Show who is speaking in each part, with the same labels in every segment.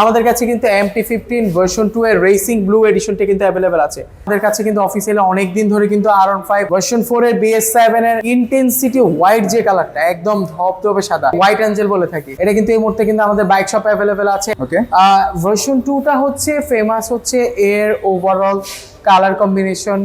Speaker 1: আমাদের কাছে কিন্তু M T fifteen version two এর রেসিং ব্লু এডিশনটা কিন্তু অ্যাভেলেবেল আছে। আমাদের কাছে কিন্তু অফিসিয়ালি অনেক দিন ধরে কিন্তু R one five version four এর বিএস সেভেন এর ইন্টেন্সিটি হোয়াইট যে কালারটা একদম ধপধপে সাদা হোয়াইট অ্যাঞ্জেল বলে থাকি। এটা কিন্তু এই মুহূর্তে কিন্তু আমাদের বাইক শপ অ্যাভেলেবেল আছে।
Speaker 2: ওকে
Speaker 1: ভার্সন টুটা হচ্ছে ফেমাস হচ্ছে এর ওভারঅল কালার কম্বিনেশন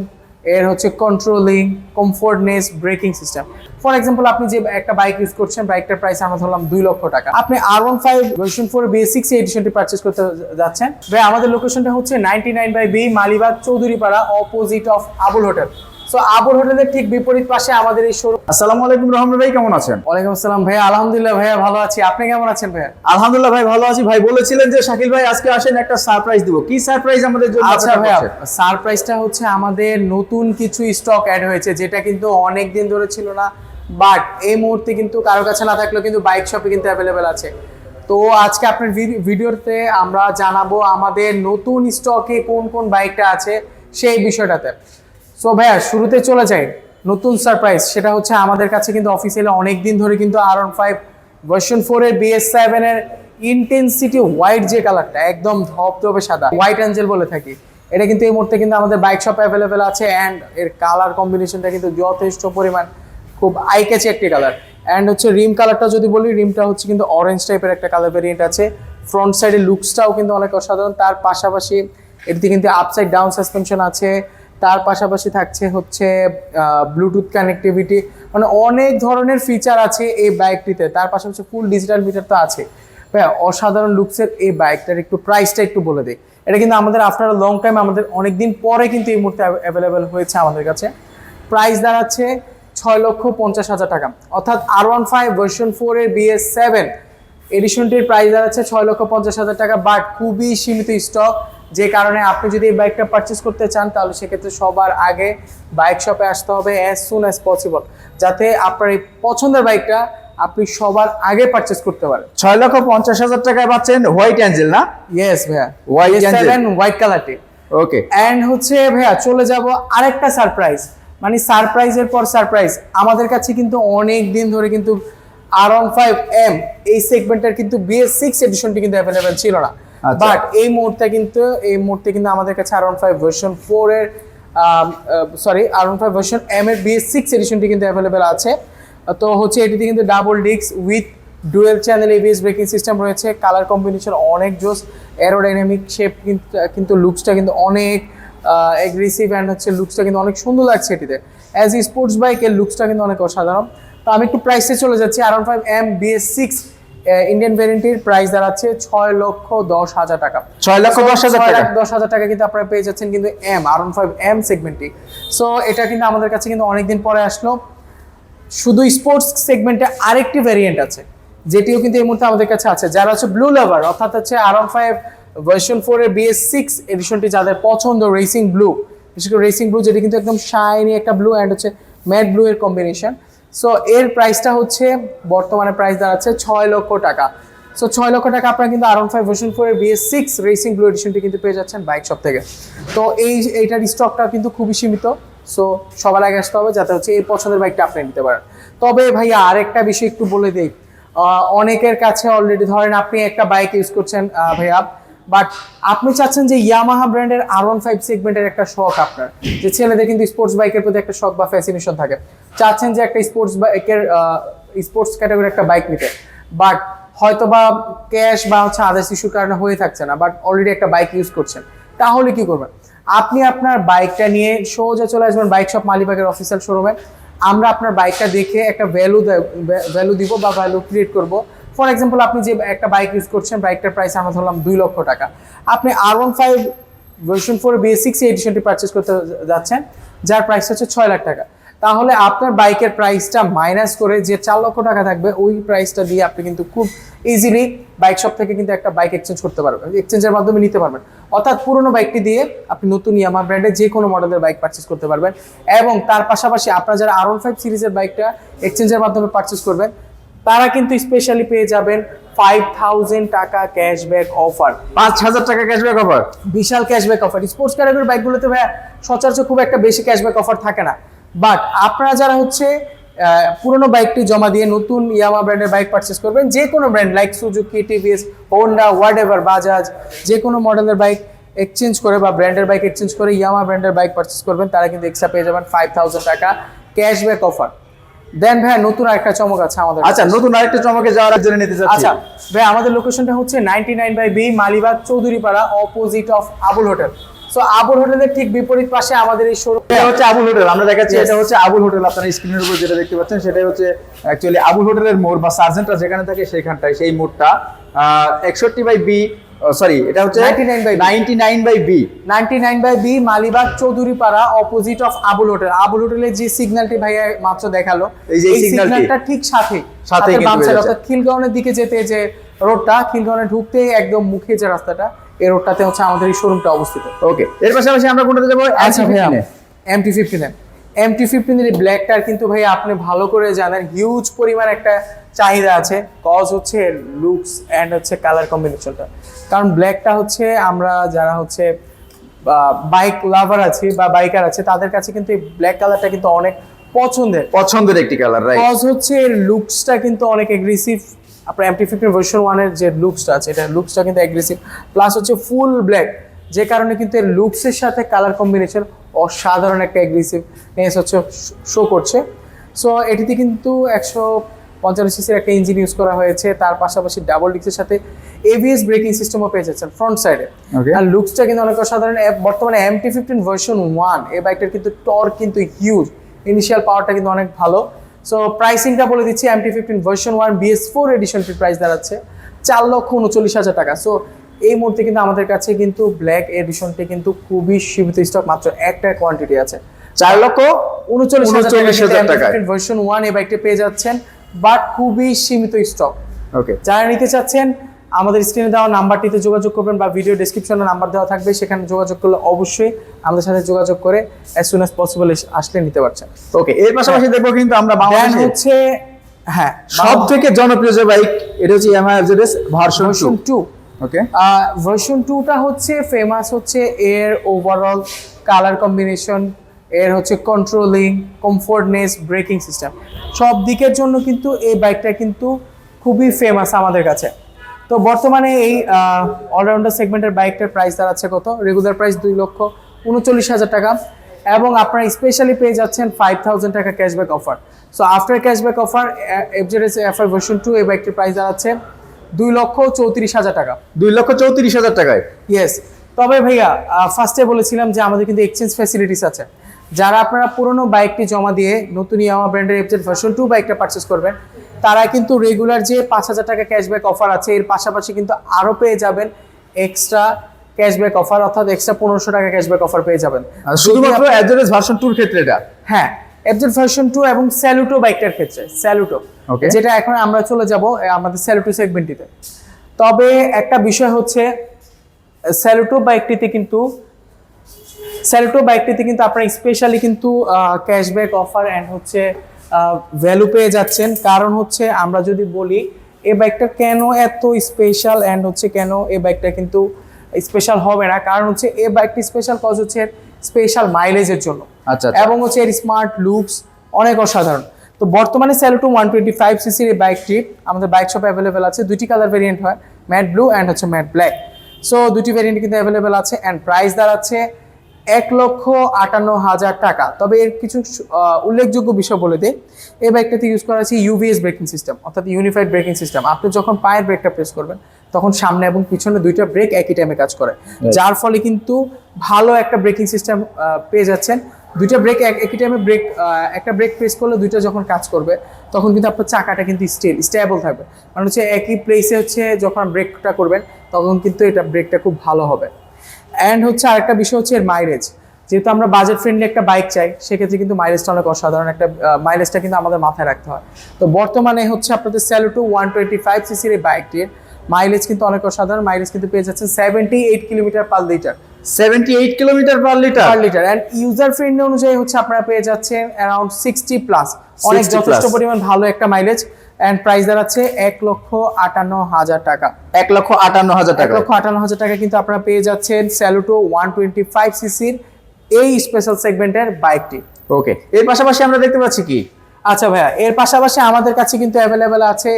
Speaker 1: এর হচ্ছে controlling comfortness braking system for example আপনি যে একটা বাইক ইউজ করছেন বাইকটার প্রাইস আমরা ধরলাম দুই লক্ষ টাকা। আপনি R one five version four B six এডিশনটি purchase করতে যাচ্ছেন। ভাই, আমাদের লোকেশনটা হচ্ছে ninety nine by B Malibagh, Chowdhurypara opposite of Abul hotel so Abul হোটেলের ঠিক বিপরীত পাশে আমাদের এই শোরুম।
Speaker 2: আসসালামু আলাইকুম রহমান ভাই কেমন আছেন?
Speaker 1: ওয়ালাইকুম আসসালাম ভাইয়া। আলহামদুলিল্লাহ ভাইয়া ভালো আছি। আপনি কেমন আছেন ভাইয়া?
Speaker 2: আলহামদুলিল্লাহ ভাই ভালো আছি। ভাই বলেছিলেন যে শাকিল ভাই আজকে আসেন একটা সারপ্রাইজ দিব। কি সারপ্রাইজ আমাদের জন্য
Speaker 1: আচ্ছা ভাইয়া সারপ্রাইজটা হচ্ছে আমাদের নতুন কিছু স্টক অ্যাড হয়েছে যেটা কিন্তু অনেক দিন ধরে ছিল না বাট এই মুহূর্তে কিন্তু কারও কাছে না থাকলেও কিন্তু বাইক শপে কিন্তু অ্যাভেলেবেল আছে। তো আজকে আপনার ভি- ভিডিওতে আমরা জানাব আমাদের নতুন স্টকে কোন কোন বাইকটা আছে সেই বিষয়টাতে। সো ভাইয়া, শুরুতে চলে যাই। নতুন সারপ্রাইজ সেটা হচ্ছে আমাদের কাছে কিন্তু অফিসিয়ালি অনেক দিন ধরে কিন্তু R one five version four এর বিএস সেভেন এর ইন্টেন্সিটি হোয়াইট যে কালারটা একদম ধপধপে সাদা হোয়াইট অ্যাঞ্জেল বলে থাকি। এটা কিন্তু এই মুহূর্তে কিন্তু আমাদের বাইক শপে অ্যাভেলেবেল আছে অ্যান্ড এর কালার কম্বিনেশনটা কিন্তু যথেষ্ট পরিমাণ খুব আই ক্যাচি একটি কালার অ্যান্ড হচ্ছে রিম কালারটা যদি বলি রিমটা হচ্ছে কিন্তু অরেঞ্জ টাইপের একটা কালার ভেরিয়েন্ট আছে। ফ্রন্ট সাইডের লুকসটাও কিন্তু অনেক অসাধারণ। তার পাশাপাশি এটিতে কিন্তু আপসাইড ডাউন সাসপেনশন আছে। তার পাশাপাশি থাকছে হচ্ছে ব্লুটুথ কানেক্টিভিটি মানে অনেক ধরনের ফিচার আছে এই বাইকটিতে তার পাশাপাশি ফুল ডিজিটাল মিটার তো আছে। ভাইয়া, অসাধারণ লুকসের এই বাইকটার একটু প্রাইসটা একটু বলে দিই। এটা কিন্তু আমাদের আফটার লং টাইম আমাদের অনেক দিন পরে কিন্তু এই মুহূর্তে অ্যাভেলেবেল হয়েছে আমাদের কাছে। প্রাইস দাঁড়াচ্ছে ছয় লক্ষ পঞ্চাশ হাজার টাকা। অর্থাৎ R one five version four এর বিএস সেভেন এডিশনটির প্রাইস দাঁড়াচ্ছে ছয় লক্ষ পঞ্চাশ হাজার টাকা বাট খুবই সীমিত স্টক যে কারণে আপনি যদি এই বাইকটা পারচেস করতে চান তাহলে সেক্ষেত্রে সবার আগে বাইক শপে আসতে হবে অ্যাজ সুন অ্যাজ পসিবল যাতে আপনার এই পছন্দের বাইকটা আপনি সবার আগে পারচেস করতে পারেন।
Speaker 2: ছয় লক্ষ পঞ্চাশ হাজার টাকায় পাচ্ছেন হোয়াইট অ্যাঞ্জেল না?
Speaker 1: ইয়েস ভাইয়া।
Speaker 2: Angel।
Speaker 1: সেভেন হোয়াইট কালারটি
Speaker 2: ওকে
Speaker 1: অ্যান্ড হচ্ছে ভাইয়া চলে যাব আরেকটা সারপ্রাইজ মানে সারপ্রাইজের পর সারপ্রাইজ আমাদের কাছে কিন্তু অনেক দিন ধরে কিন্তু আর ওয়ান ফাইভ এম এই সেগমেন্টের কিন্তু বিএস সিক্স এডিশনটি কিন্তু অ্যাভেলেবেল ছিল না। বাট এই মুহূর্তে কিন্তু, এই মুহূর্তে কিন্তু আমাদের কাছে আর ফাইভ ভার্সন ফোর এর sorry R five version M এর বিএস সিক্স এডিশনটি কিন্তু অ্যাভেলেবেল আছে। তো হচ্ছে এটিতে কিন্তু double disc with dual channel ABS braking system রয়েছে কালার কম্বিনেশন অনেক জোস অ্যারোডাইনামিক শেপ কিন্তু লুকসটা কিন্তু অনেক এগ্রেসিভ অ্যান্ড হচ্ছে লুকসটা কিন্তু অনেক সুন্দর লাগছে এটিতে। অ্যাজ ই স্পোর্টস বাইকের লুকসটা কিন্তু অনেক অসাধারণ। তো আমি একটু প্রাইসে চলে যাচ্ছি R five M BS six Indian ভ্যারিয়েন্টির price দাঁড়াচ্ছে ছয় লক্ষ দশ হাজার টাকা।
Speaker 2: ছয় লক্ষ দশ হাজার
Speaker 1: ছয়
Speaker 2: টাকা।
Speaker 1: লাখ দশ হাজার টাকা কিন্তু আপনারা পেয়ে যাচ্ছেন কিন্তু এম আর ফাইভ এম সেগমেন্টটি সো এটা কিন্তু আমাদের কাছে কিন্তু অনেকদিন পরে আসলো। শুধু স্পোর্টস সেগমেন্টে আরেকটি ভ্যারিয়েন্ট আছে যেটিও কিন্তু এই মুহূর্তে আমাদের কাছে আছে। যারা হচ্ছে ব্লু লাভার অর্থাৎ হচ্ছে আর ফাইভ ভার্সন ফোর এর বিএস সিক্স এডিশনটি যাদের পছন্দ রেসিং ব্লু বিশেষ করে রেসিং ব্লু যেটি কিন্তু একদম শাইনি একটা ব্লু অ্যান্ড হচ্ছে ম্যাট ব্লু এর কম্বিনেশন সো এর প্রাইসটা হচ্ছে, বর্তমানে প্রাইস দাঁড়াচ্ছে ছয় লক্ষ টাকা। সো ছয় লক্ষ টাকা আপনারা কিন্তু R five version four BS six racing blue এডিশনটি কিন্তু পেয়ে যাচ্ছেন বাইক শপ থেকে। তো এই, এইটার স্টকটা কিন্তু খুবই সীমিত। সো সবার আগে আসতে হবে যাতে হচ্ছে এই পছন্দের বাইকটা আপনি নিতে পারেন। তবে ভাইয়া আরেকটা বিষয় একটু বলে দিই। অনেকের কাছে অলরেডি ধরেন আপনি একটা বাইক ইউজ করছেন ভাইয়া। বাট আপনি চাচ্ছেন যে ইয়ামাহা ব্র্যান্ডের আর ওয়ান ফাইভ সেগমেন্টের একটা শখ আপনার, যে ছেলেদের কিন্তু স্পোর্টস বাইকের প্রতি একটা শখ বা ফ্যাসিনেশন থাকে। চাচ্ছেন যে একটা স্পোর্টস বাইকের স্পোর্টস ক্যাটাগরি একটা বাইক নিতে। বাট হয়তো বা ক্যাশ বা হচ্ছে আদার্স ইস্যুর কারণে হয়ে থাকছে না বাট অলরেডি একটা বাইক ইউজ করছেন। তাহলে কি করবেন? আপনি আপনার বাইকটা নিয়ে সোজা চলে আসবেন বাইক শপ মালিবাগের অফিসিয়াল শোরুমে আমরা আপনার বাইকটা দেখে একটা ভ্যালু ভ্যালু দিব বা ভ্যালু ক্রিয়েট করব। ফর এক্সাম্পল আপনি যে একটা বাইক ইউজ করছেন বাইকটার প্রাইস আমরা ধরলাম দুই লক্ষ টাকা। আপনি R one five version four B six এডিশনটি purchase করতে যাচ্ছেন, যার প্রাইস হচ্ছে ছয় লাখ টাকা। তাহলে আপনার বাইকের প্রাইসটা মাইনাস করে যে চার লক্ষ টাকা থাকবে, ওই প্রাইসটা দিয়ে আপনি কিন্তু খুব ইজিলি বাইক শপ থেকে কিন্তু একটা বাইক এক্সচেঞ্জ করতে পারবেন এক্সচেঞ্জের মাধ্যমে নিতে পারবেন। অর্থাৎ পুরোনো বাইকটি দিয়ে আপনি নতুন ইয়ামা ব্র্যান্ডের যে কোনো মডেলের বাইক পারচেস করতে পারবেন এবং তার পাশাপাশি আপনারা যারা আর ফাইভ সিরিজের বাইকটা এক্সচেঞ্জের মাধ্যমে পারচেস করবেন তারা কিন্তু স্পেশালি পেয়ে যাবেন ফাইভ থাউজেন্ড টাকা ক্যাশব্যাক অফার
Speaker 2: পাঁচ হাজার টাকা ক্যাশব্যাক অফার
Speaker 1: বিশাল ক্যাশব্যাক অফার স্পোর্টস ক্যাটাগরির বাইকগুলোতে ভাইয়া সচরাচর খুব একটা বেশি ক্যাশব্যাক অফার থাকে না। বাট আপনারা যারা হচ্ছে পুরোনো বাইকটি জমা দিয়ে নতুন ইয়ামা ব্র্যান্ডের বাইক পারচেস করবেন যে কোনো brand like Suzuki TVS Honda whatever Bajaj যে কোনো মডেলের বাইক এক্সচেঞ্জ করে বা ব্র্যান্ডের বাইক এক্সচেঞ্জ করে ইয়ামা ব্র্যান্ডের বাইক পারচেস করবেন তারা কিন্তু এক্সট্রা পেয়ে যাবেন ফাইভ থাউজেন্ড টাকা ক্যাশব্যাক অফার দেন ভাই নতুন আরেকটা চমক আছে আমাদের
Speaker 2: আচ্ছা নতুন আরেকটা চমকে যাওয়ার জন্য নিতে চাচ্ছি।
Speaker 1: আচ্ছা ভাই আমাদের লোকেশনটা হচ্ছে ninety nine by B Malibagh Chowdhurypara opposite of Abul hotel so Abul হোটেলের ঠিক বিপরীত পাশে আমাদের এই শোরুম
Speaker 2: এটা হচ্ছে আবুল হোটেল আমরা দেখাচ্ছি. এটা হচ্ছে আবুল হোটেল আপনারা স্ক্রিনের উপর যেটা দেখতে পাচ্ছেন সেটাই হচ্ছে অ্যাকচুয়ালি আবুল হোটেলের মোড় বা সার্জেন্টরা যেখানে থাকে সেইখানটায় সেই মোড়টা। একষট্টি বাই বি সরি এটা হচ্ছে
Speaker 1: 99 by B।
Speaker 2: Ninety nine by B
Speaker 1: ninety nine by B Malibagh Chowdhurypara opposite of Abul hotel Abul হোটেলের যে সিগন্যালটি ভাইয়া মাত্র দেখাল
Speaker 2: এই যে
Speaker 1: সিগন্যালটা ঠিক সাথে
Speaker 2: কিন্তু
Speaker 1: বাম
Speaker 2: রয়েছে।
Speaker 1: অর্থাৎ খিলগাঁওয়ের দিকে যেতে যে রোডটা খিলগাঁওয়ে ঢুকতেই একদম মুখে যে রাস্তাটা এই রোডটাতে হচ্ছে আমাদের এই শোরুমটা অবস্থিত
Speaker 2: ওকে এর পাশাপাশি আমরা কোনটাতে যাব
Speaker 1: আচ্ছা ভাইয়া
Speaker 2: M15 এ।
Speaker 1: M T fifteen M T ফিফটিনের ব্ল্যাকটার কিন্তু ভাই আপনি ভালো করে জানেন হিউজ পরিমাণ একটা চাহিদা আছে কজ হচ্ছে লুকস অ্যান্ড হচ্ছে কালার কম্বিনেশনটা কারণ ব্ল্যাকটা হচ্ছে আমরা যারা হচ্ছে বাইক লাভার আছি বা বাইকার আছে তাদের কাছে কিন্তু এই ব্ল্যাক কালারটা কিন্তু অনেক পছন্দের।
Speaker 2: পছন্দের একটি কালার রাইট
Speaker 1: কজ হচ্ছে এর লুকসটা কিন্তু অনেক এগ্রেসিভ আপনার এমটি ফিফটিন ভার্সন ওয়ানের যে লুকসটা আছে এটা লুকসটা কিন্তু এগ্রেসিভ প্লাস হচ্ছে ফুল ব্ল্যাক যে কারণে কিন্তু এর লুকসের সাথে কালার কম্বিনেশন অসাধারণ একটা এগ্রেসিভনেস হচ্ছে শো করছে। সো এটিতে কিন্তু একশো পঞ্চান্ন সিসির একটা ইঞ্জিন ইউজ করা হয়েছে। তার পাশাপাশি ডাবল ডিক্সের সাথে এভিএস ব্রেকিং সিস্টেমও পেয়ে যাচ্ছেন ফ্রন্ট সাইডে. আর লুকসটা কিন্তু অনেক অসাধারণ বর্তমানে এমটি ফিফটিন ভার্সন ওয়ান এই বাইকটার কিন্তু টর কিন্তু হিউজ ইনিশিয়াল পাওয়ারটা কিন্তু অনেক ভালো। সো প্রাইসিংটা বলে দিচ্ছি MT fifteen version one BS four এডিশনটির price দাঁড়াচ্ছে। চার লক্ষ উনচল্লিশ হাজার টাকা। সো এই মুহূর্তে কিন্তু আমাদের কাছে কিন্তু ব্ল্যাক এডিশনটি কিন্তু খুবই সীমিত স্টক মাত্র একটা কোয়ান্টিটি আছে।
Speaker 2: চার লক্ষ
Speaker 1: উনচল্লিশ
Speaker 2: হাজার
Speaker 1: টাকা ভার্সন ওয়ান এই বাইকটি পেয়ে যাচ্ছেন। বাট খুবই সীমিত স্টক
Speaker 2: ওকে
Speaker 1: যারা নিতে চাচ্ছেন আমাদের স্ক্রিনে দেওয়া নাম্বারটিতে যোগাযোগ করবেন বা ভিডিও ডিসক্রিপশনে নাম্বার দেওয়া থাকবে সেখানে যোগাযোগ করলে অবশ্যই আমাদের সাথে যোগাযোগ করে অ্যাজ সুন অ্যাজ পসিবল আসলে নিতে পারছেন।
Speaker 2: ওকে এর পাশাপাশি দেখব কিন্তু আমরা বাংলাদেশে
Speaker 1: হচ্ছে হ্যাঁ
Speaker 2: সব থেকে জনপ্রিয় যে বাইক এটা হচ্ছে Yamaha FZS version
Speaker 1: version two
Speaker 2: okay
Speaker 1: version টুটা হচ্ছে ফেমাস হচ্ছে এর ওভারঅল কালার কম্বিনেশন এর হচ্ছে কন্ট্রোলিং কমফোর্টনেস ব্রেকিং সিস্টেম সব দিকের জন্য কিন্তু এই বাইকটা কিন্তু খুবই ফেমাস আমাদের কাছে। তো বর্তমানে এই অলরাউন্ডার সেগমেন্টের বাইকটার প্রাইস দাঁড়াচ্ছে কত? রেগুলার প্রাইস দুই লক্ষ উনচল্লিশ হাজার টাকা। এবং আপনারা স্পেশালি পেয়ে যাচ্ছেন ফাইভ থাউজেন্ড টাকা cashback offer so after cashback offer FZS FI version two এই বাইকটির প্রাইস দাঁড়াচ্ছে দুই লক্ষ চৌত্রিশ হাজার টাকা।
Speaker 2: দুই লক্ষ চৌত্রিশ হাজার টাকায়?
Speaker 1: ইয়েস তবে ভাইয়া ফার্স্টে বলেছিলাম যে আমাদের কিন্তু এক্সচেঞ্জ ফ্যাসিলিটিস আছে। যারা আপনারা পুরনো বাইকটি জমা দিয়ে নতুন ইয়ামা ব্র্যান্ডের এফজেড ভার্সন টু বাইকটা পারচেস করবেন তারা কিন্তু রেগুলার যে পাঁচ হাজার টাকা ক্যাশব্যাক অফার আছে এর পাশাপাশি কিন্তু আরও পেয়ে যাবেন এক্সট্রা ক্যাশব্যাক অফার অর্থাৎ এক্সট্রা পনেরোশো টাকা ক্যাশব্যাক অফার পেয়ে যাবেন।
Speaker 2: শুধুমাত্র ভার্সন টুর ক্ষেত্রে এটা?
Speaker 1: হ্যাঁ এফজেড ভার্সন টু এবং স্যালুটো বাইকটার ক্ষেত্রে স্যালুটো. যেটা এখন আমরা চলে যাব আমাদের স্যালুটো সেগমেন্টটিতে তবে একটা বিষয় হচ্ছে স্যালুটো বাইকটিতে কিন্তু স্যালুটো বাইকটিতে কিন্তু আপনারা স্পেশালি কিন্তু ক্যাশব্যাক অফার অ্যান্ড হচ্ছে ভ্যালু পেয়ে যাচ্ছেন। কারণ হচ্ছে আমরা যদি বলি এই বাইকটা কেন এত স্পেশাল অ্যান্ড হচ্ছে কেন এই বাইকটা কিন্তু স্পেশাল হবে না? কারণ হচ্ছে এই বাইকটি স্পেশাল কজ হচ্ছে স্পেশাল মাইলেজের জন্য।
Speaker 2: আচ্ছা, আচ্ছা।
Speaker 1: এবং হচ্ছে এর স্মার্ট লুকস অনেক অসাধারণ। তো বর্তমানে স্যালুটো ওয়ান টোয়েন্টি ফাইভ সিসির এই বাইকটি আমাদের বাইক শপে অ্যাভেলেবেল আছে। দুটি কালার ভেরিয়েন্ট হয় ম্যাট ব্লু অ্যান্ড হচ্ছে ম্যাট ব্ল্যাক সো দুটি ভেরিয়েন্ট কিন্তু অ্যাভেলেবেল আছে অ্যান্ড প্রাইস দাঁড়াচ্ছে এক লক্ষ আটান্ন হাজার টাকা। তবে এর কিছু উল্লেখযোগ্য বিষয় বলে দিই। এই বাইকটাতে ইউজ করা হচ্ছে ইউভিএস ব্রেকিং সিস্টেম অর্থাৎ ইউনিফাইড ব্রেকিং সিস্টেম আপনি যখন পায়ের ব্রেকটা প্রেস করবেন তখন সামনে এবং পিছনে দুইটা ব্রেক একই টাইমে কাজ করে। যার ফলে কিন্তু ভালো একটা ব্রেকিং সিস্টেম পেয়ে যাচ্ছেন। দুইটা ব্রেক একই টাইমে ব্রেক একটা ব্রেক প্রেস করলে দুইটা যখন কাজ করবে তখন কিন্তু আপনার চাকাটা কিন্তু স্টিল স্টেবল থাকবে। মানে হচ্ছে একই প্লেসে হচ্ছে যখন ব্রেকটা করবেন তখন কিন্তু এটা ব্রেকটা খুব ভালো হবে। অ্যান্ড হচ্ছে আরেকটা বিষয় হচ্ছে এর মাইলেজ যেহেতু আমরা বাজেট ফ্রেন্ডলি একটা বাইক চাই সেক্ষেত্রে কিন্তু মাইলেজটা অনেক অসাধারণ একটা মাইলেজটা কিন্তু আমাদের মাথায় রাখতে হয়। তো বর্তমানে হচ্ছে আপনাদের স্যালুটু ওয়ান টোয়েন্টি ফাইভ সিসির এই বাইকটির মাইলেজ কিন্তু অনেক অসাধারণ। মাইলেজ কিন্তু পেয়ে যাচ্ছেন seventy eight kilometre per litre
Speaker 2: seventy eight kilometre per litre
Speaker 1: per litre and user friendly অনুযায়ী হচ্ছে আপনারা পেয়ে যাচ্ছেন অ্যারাউন্ড সিক্সটি প্লাস অনেক যথেষ্ট পরিমাণ ভালো একটা মাইলেজ অ্যান্ড প্রাইস দাঁড়াচ্ছে এক লক্ষ আটান্ন হাজার টাকা।
Speaker 2: এক লক্ষ আটান্ন হাজার
Speaker 1: এক
Speaker 2: টাকা।
Speaker 1: লক্ষ আটান্ন হাজার টাকা কিন্তু আপনারা পেয়ে যাচ্ছেন স্যালুটো ওয়ান টোয়েন্টি ফাইভ সিসির এই স্পেশাল সেগমেন্টের বাইকটি
Speaker 2: ওকে এর পাশাপাশি আমরা দেখতে পাচ্ছি কি?
Speaker 1: আচ্ছা ভাইয়া এর পাশাপাশি আমাদের কাছে কিন্তু অ্যাভেলেবেল আছে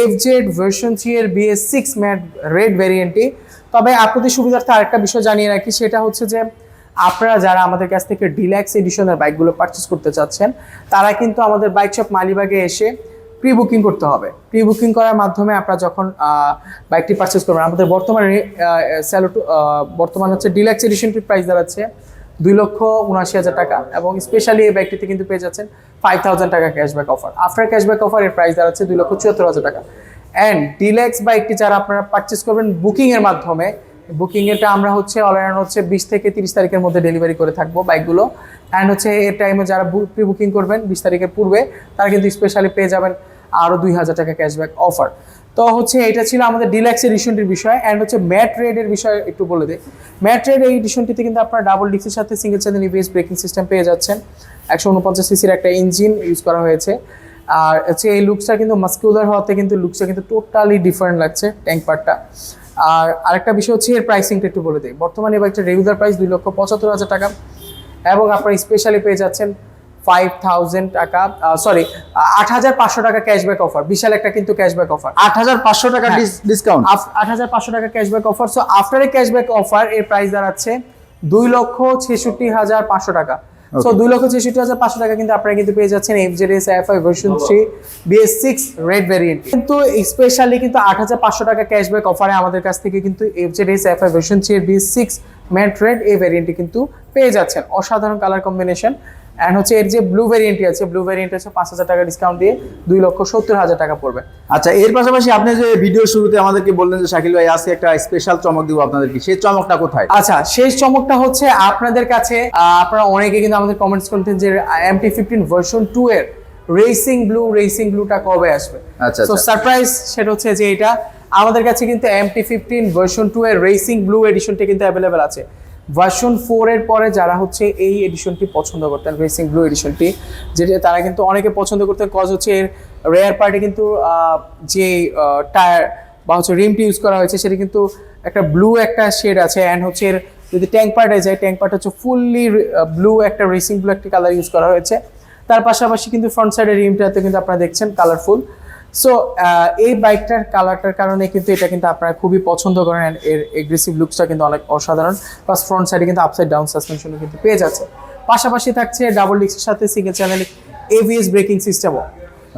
Speaker 1: এফ জেড ভার্সন থ্রি এর বিএস সিক্স ম্যাট রেড ভ্যারিয়েন্টটি তবে আপনাদের সুবিধার্থে আরেকটা বিষয় জানিয়ে রাখি সেটা হচ্ছে যে আপনারা যারা আমাদের কাছ থেকে ডিল্যাক্স এডিশনের বাইকগুলো পারচেস করতে চাচ্ছেন তারা কিন্তু আমাদের বাইক শপ মালিবাগে এসে প্রি বুকিং করতে হবে। প্রি বুকিং করার মাধ্যমে আপনারা যখন বাইকটি পারচেস করবেন আমাদের বর্তমানে স্যালো বর্তমান হচ্ছে ডিল্যাক্স এডিশনটির প্রাইস দাঁড়াচ্ছে দুই লক্ষ উনআশি হাজার টাকা এবং স্পেশালি এই বাইকটিতে কিন্তু পেয়ে যাচ্ছেন ফাইভ থাউজেন্ড টাকা cashback offer after cashback offer এর প্রাইস দাঁড়াচ্ছে দুই লক্ষ চুয়াত্তর হাজার টাকা। অ্যান্ড ডিলেক্স বাইকটি যারা আপনারা পারচেস করবেন বুকিংয়ের মাধ্যমে বুকিং এটা আমরা হচ্ছে অনলাইন হচ্ছে বিশ থেকে তিরিশ তারিখের মধ্যে ডেলিভারি করে থাকব বাইকগুলো অ্যান্ড হচ্ছে এর টাইমে যারা প্রি বুকিং করবেন, বিশ তারিখের পূর্বে, তারা কিন্তু স্পেশালি পেয়ে যাবেন আরও দুই হাজার টাকা ক্যাশব্যাক অফার তো হচ্ছে এটা ছিল আমাদের ডিলাক্স এডিশনটির বিষয়। অ্যান্ড হচ্ছে ম্যাট রেডের বিষয় একটু বলে দিই। ম্যাট রেড এই এডিশনটিতে কিন্তু আপনারা ডাবল ডিক্সের সাথে single channel EVS braking system পেয়ে যাচ্ছেন। একশো উনপঞ্চাশ সিসির একটা ইঞ্জিন ইউজ করা হয়েছে। আর হচ্ছে এই লুকসটা কিন্তু মাস্কুলার হওয়াতে কিন্তু লুকসটা কিন্তু টোটালি ডিফারেন্ট লাগছে ট্যাঙ্ক পার্টটা আর আরেকটা বিষয় হচ্ছে এর প্রাইসিংটা একটু বলে দিই। বর্তমানে এই বাইকটা রেগুলার প্রাইস দুই লক্ষ পঁচাত্তর হাজার টাকা এবং আপনারা স্পেশালি পেয়ে যাচ্ছেন ফাইভ থাউজেন্ড টাকা সরি আট হাজার পাঁচশো টাকা ক্যাশব্যাক অফার বিশাল একটা কিন্তু ক্যাশব্যাক অফার
Speaker 2: আট হাজার পাঁচশো টাকা
Speaker 1: হ্যাঁ।
Speaker 2: ডিসকাউন্ট
Speaker 1: আট হাজার পাঁচশো টাকা cashback offer so after a cashback offer এর প্রাইস দাঁড়াচ্ছে দুই লক্ষ ছেষট্টি হাজার পাঁচশো টাকা। সো দুই লক্ষ ছেষট্টি হাজার পাঁচশো টাকা কিন্তু আপনারা কিন্তু পেয়ে যাচ্ছেন F Z S F I version three BS six red variant কিন্তু স্পেশালি কিন্তু আট হাজার পাঁচশো টাকা ক্যাশব্যাক অফারে আমাদের কাছ থেকে কিন্তু F Z S F I version three BS six matte red এই ভ্যারিয়েন্টটি কিন্তু পেয়ে যাচ্ছেন। অসাধারণ কালার কম্বিনেশন অ্যান্ড হচ্ছে এর যে ব্লু ভ্যারিয়েন্টটি আছে ব্লু ভ্যারিয়েন্ট হচ্ছে পাঁচ হাজার টাকা ডিসকাউন্ট দিয়ে দুই লক্ষ সত্তর হাজার টাকা পড়বে।
Speaker 2: আচ্ছা এর পাশাপাশি আপনি যে ভিডিও শুরুতে আমাদেরকে বললেন যে শাকিল ভাই আজকে একটা স্পেশাল চমক দিব আপনাদেরকে সেই চমকটা কোথায়?
Speaker 1: আচ্ছা শেষ চমকটা হচ্ছে আপনাদের কাছে আপনারা অনেকে কিন্তু আমাদের কমেন্টস করতেন যে এমটি ফিফটিন ভার্সন টু এর রেসিং ব্লু রেসিং ব্লুটা কবে আসবে?
Speaker 2: আচ্ছা,
Speaker 1: তো
Speaker 2: আচ্ছা।
Speaker 1: সারপ্রাইজ সেটা হচ্ছে যে এটা আমাদের কাছে কিন্তু এমটি ফিফটিন ভার্সন টু এর রেসিং ব্লু এডিশনটা কিন্তু অ্যাভেলেবেল আছে। ভার্সন ফোর এর পরে যারা হচ্ছে এই এডিশনটি পছন্দ করতেন রেসিং ব্লু এডিশনটি যেটা তারা কিন্তু অনেকে পছন্দ করতেন কজ হচ্ছে এর রেয়ার পার্টে কিন্তু যে টায়ার বা হচ্ছে রিমটি ইউজ করা হয়েছে, সেটা কিন্তু একটা ব্লু একটা শেড আছে অ্যান্ড হচ্ছে এর যদি ট্যাঙ্ক পার্টে যায় ট্যাঙ্ক পার্ট হচ্ছে ফুললি ব্লু একটা রেসিং ব্লু একটা কালার ইউজ করা হয়েছে। তার পাশাপাশি কিন্তু ফ্রন্ট সাইডের রিমটাতে কিন্তু আপনারা দেখছেন কালারফুল সো এই বাইকটার কালারটার কারণে কিন্তু এটা কিন্তু আপনারা খুবই পছন্দ করেন। এর এগ্রেসিভ লুকসটা কিন্তু অনেক অসাধারণ। প্লাস ফ্রন্ট সাইডে কিন্তু আপসাইড ডাউন সাসপেনশনও কিন্তু পেয়ে যাচ্ছে। পাশাপাশি থাকছে ডাবল ডিস্কের সাথে সিঙ্গেল চ্যানেল এভিএস ব্রেকিং সিস্টেমও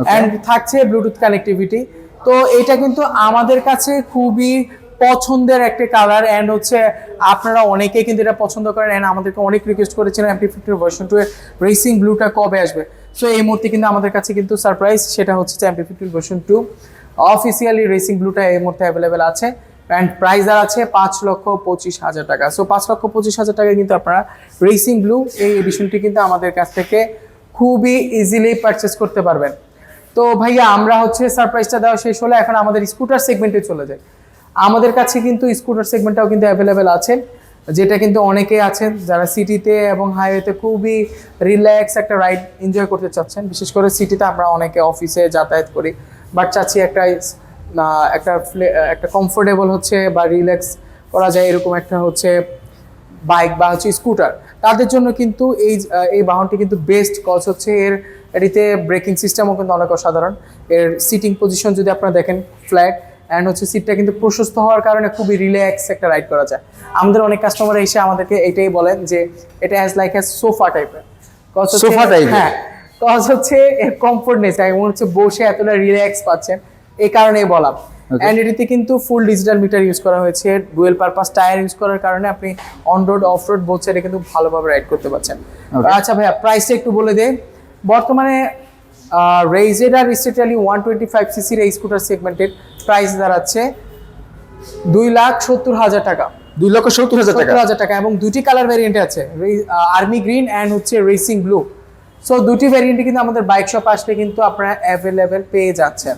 Speaker 1: অ্যান্ড থাকছে ব্লুটুথ কানেক্টিভিটি তো এটা কিন্তু আমাদের কাছে খুবই পছন্দের একটা কালার অ্যান্ড হচ্ছে আপনারা অনেকেই কিন্তু এটা পছন্দ করেন। অ্যান্ড আমাদেরকে অনেক রিকোয়েস্ট করেছিলেন এমপি ফিফটির ভার্সন টু এর রেসিং ব্লুটা কবে আসবে। সো এই মুহূর্তে কিন্তু আমাদের কাছে কিন্তু সারপ্রাইজ সেটা হচ্ছে এমপি ফিফটির ভার্সন টু অফিসিয়ালি রেসিং ব্লুটা এই মুহূর্তে অ্যাভেলেবেল আছে অ্যান্ড প্রাইস আর আছে পাঁচ লক্ষ পঁচিশ হাজার টাকা। সো পাঁচ লক্ষ পঁচিশ হাজার টাকায় কিন্তু আপনারা রেসিং ব্লু এই এডিশনটি কিন্তু আমাদের কাছ থেকে খুবই ইজিলি পারচেস করতে পারবেন। তো ভাইয়া, আমরা হচ্ছে সারপ্রাইজটা দেওয়া শেষ হলে এখন আমাদের স্কুটার সেগমেন্টে চলে যাই। আমাদের কাছে কিন্তু স্কুটার সেগমেন্টটাও কিন্তু অ্যাভেলেবেল আছে। যেটা কিন্তু অনেকে আছেন যারা সিটিতে এবং হাইওয়েতে খুবই রিল্যাক্স একটা রাইড এনজয় করতে চাচ্ছেন। বিশেষ করে সিটিতে আমরা অনেকে অফিসে যাতায়াত করি। বাট চাচ্ছি একটা একটা একটা কমফোর্টেবল হচ্ছে বা রিল্যাক্স করা যায় এরকম একটা হচ্ছে বাইক বা হচ্ছে স্কুটার তাদের জন্য কিন্তু এই এই বাহনটি কিন্তু বেস্ট কজ হচ্ছে এর, এটিতে ব্রেকিং সিস্টেমও কিন্তু অনেক অসাধারণ। এর সিটিং পজিশন যদি আপনারা দেখেন ফ্ল্যাট অ্যান্ড হচ্ছে সিটটা কিন্তু প্রশস্ত হওয়ার কারণে খুবই রিল্যাক্স একটা রাইড করা যায়। আমাদের অনেক কাস্টমার এসে আমাদেরকে এটাই বলেন যে এটা অ্যাজ লাইক অ্যাজ সোফা টাইপের
Speaker 2: type এর?
Speaker 1: হ্যাঁ কজ হচ্ছে এর কমফোর্টনেস মনে হচ্ছে বসে এতটা রিল্যাক্স পাচ্ছেন এই কারণেই বলা. অ্যান্ড এটিতে কিন্তু ফুল ডিজিটাল মিটার ইউজ করা হয়েছে ডুয়েল পারপাস টায়ার ইউজ করার কারণে আপনি on road off road both সাইডে কিন্তু ভালোভাবে রাইড করতে পারছেন। আচ্ছা ভাইয়া প্রাইসটা একটু বলে দেন বর্তমানে Ray Z R street rally one twenty five সিসির এই স্কুটার সেগমেন্টের প্রাইস দাঁড়াচ্ছে দুই লাখ সত্তর হাজার টাকা।
Speaker 2: দুই লক্ষ সত্তর হাজার টাকা।
Speaker 1: হাজার টাকা এবং দুটি কালার ভ্যারিয়েন্টে আছে আর্মি গ্রিন অ্যান্ড হচ্ছে রেসিং ব্লু সো দুটি ভ্যারিয়েন্টে কিন্তু আমাদের বাইক শপ আসলে কিন্তু আপনারা অ্যাভেলেবেল পেয়ে যাচ্ছেন।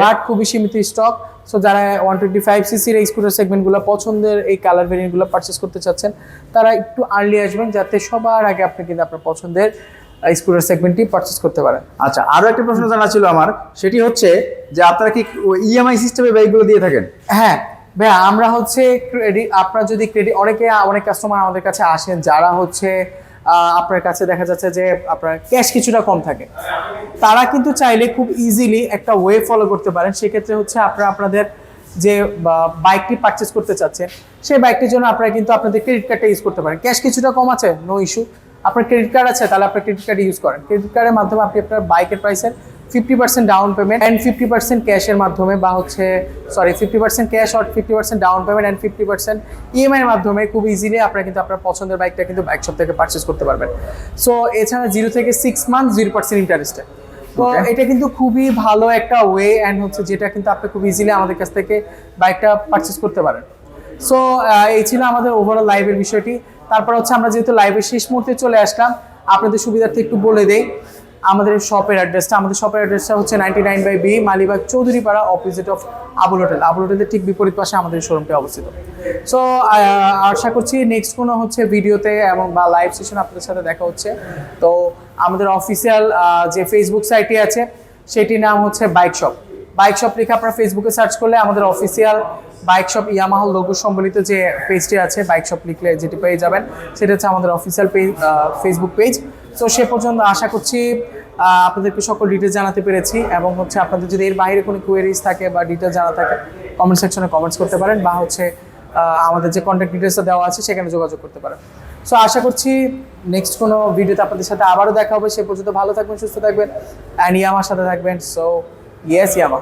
Speaker 1: বাট খুবই সীমিত স্টক সো যারা ওয়ান টোয়েন্টি ফাইভ সিসির এই স্কুটার সেগমেন্টগুলো পছন্দের এই কালার ভ্যারিয়েন্টগুলো পারচেস করতে চাচ্ছেন তারা একটু আর্লি আসবেন যাতে সবার আগে আপনি কিন্তু আপনার পছন্দের স্কুটার সেগমেন্টটি পারচেস করতে পারেন
Speaker 2: আচ্ছা আরও একটা প্রশ্ন জানা ছিল আমার। সেটি হচ্ছে যে আপনারা কি ইএমআই সিস্টেমে বাইকগুলো দিয়ে থাকেন?
Speaker 1: হ্যাঁ ভাইয়া আমরা হচ্ছে ক্রেডিট আপনার যদি ক্রেডিট অনেকে অনেক কাস্টমার আমাদের কাছে আসেন যারা হচ্ছে আপনার কাছে দেখা যাচ্ছে যে আপনার ক্যাশ কিছুটা কম থাকে তারা কিন্তু চাইলে খুব ইজিলি একটা ওয়ে ফলো করতে পারেন। সেক্ষেত্রে হচ্ছে আপনারা আপনাদের যে বাইকটি পারচেস করতে চাচ্ছেন সেই বাইকটির জন্য আপনারা কিন্তু আপনাদের ক্রেডিট কার্ডটা ইউজ করতে পারেন। ক্যাশ কিছুটা কম আছে নো ইস্যু আপনার ক্রেডিট কার্ড আছে তাহলে আপনার ক্রেডিট কার্ড ইউজ করেন। ক্রেডিট কার্ডের মাধ্যমে আপনি আপনার বাইকের প্রাইসের fifty percent down payment and fifty percent ক্যাশের মাধ্যমে বা হচ্ছে sorry fifty percent cash R fifty percent down payment and fifty percent ইএমআইয়ের মাধ্যমে খুব ইজিলি আপনারা কিন্তু আপনার পছন্দের বাইকটা কিন্তু বাইক শপ থেকে পারচেস করতে পারবেন। সো এছাড়া জিরো থেকে সিক্স মান্থ জিরো পার্সেন্ট ইন্টারেস্টে তো এটা কিন্তু খুবই ভালো একটা ওয়ে অ্যান্ড হচ্ছে যেটা কিন্তু আপনি খুব ইজিলি আমাদের কাছ থেকে বাইকটা পারচেস করতে পারেন। সো এই ছিল আমাদের ওভারঅল লাইভের বিষয়টি। তারপর হচ্ছে আমরা যেহেতু লাইভের শেষ মুহূর্তে চলে আসলাম, আপনাদের সুবিধার্থে একটু বলে দেই, আমাদের শপের অ্যাড্রেসটা আমাদের শপের অ্যাড্রেসটা হচ্ছে ninety nine by B Malibagh Chowdhurypara opposite of Abul hotel Abul হোটেলের ঠিক বিপরীত পাশে আমাদের শোরুমটি অবস্থিত। সো আশা করছি নেক্সট কোনো হচ্ছে ভিডিওতে এবং বা লাইভ সেশন আপনাদের সাথে দেখা হচ্ছে। তো আমাদের অফিসিয়াল যে ফেসবুক সাইটটি আছে, সেটির নাম হচ্ছে বাইক শপ বাইক শপ লিখে আপনারা ফেসবুকে সার্চ করলে আমাদের অফিসিয়াল বাইক শপ ইয়ামাহল লোগো সম্বলিত যে পেজটি আছে, বাইক শপ লিখলে যেটি পেয়ে যাবেন, সেটা হচ্ছে আমাদের অফিসিয়াল পেজ ফেসবুক পেজ তো সে পর্যন্ত আশা করছি আপনাদেরকে সকল ডিটেলস জানাতে পেরেছি এবং হচ্ছে আপনাদের যদি এর বাইরে কোনো কোয়েরিজ থাকে বা ডিটেলস জানা থাকে কমেন্ট সেকশনে কমেন্টস করতে পারেন বা হচ্ছে আমাদের যে কন্ট্যাক্ট ডিটেলসটা দেওয়া আছে, সেখানে যোগাযোগ করতে পারেন। সো আশা করছি নেক্সট কোনো ভিডিওতে আপনাদের সাথে আবারও দেখা হবে। সে পর্যন্ত ভালো থাকবেন, সুস্থ থাকবেন অ্যান্ড ইয়ামার সাথে থাকবেন। সো ইয়েস ইয়ামা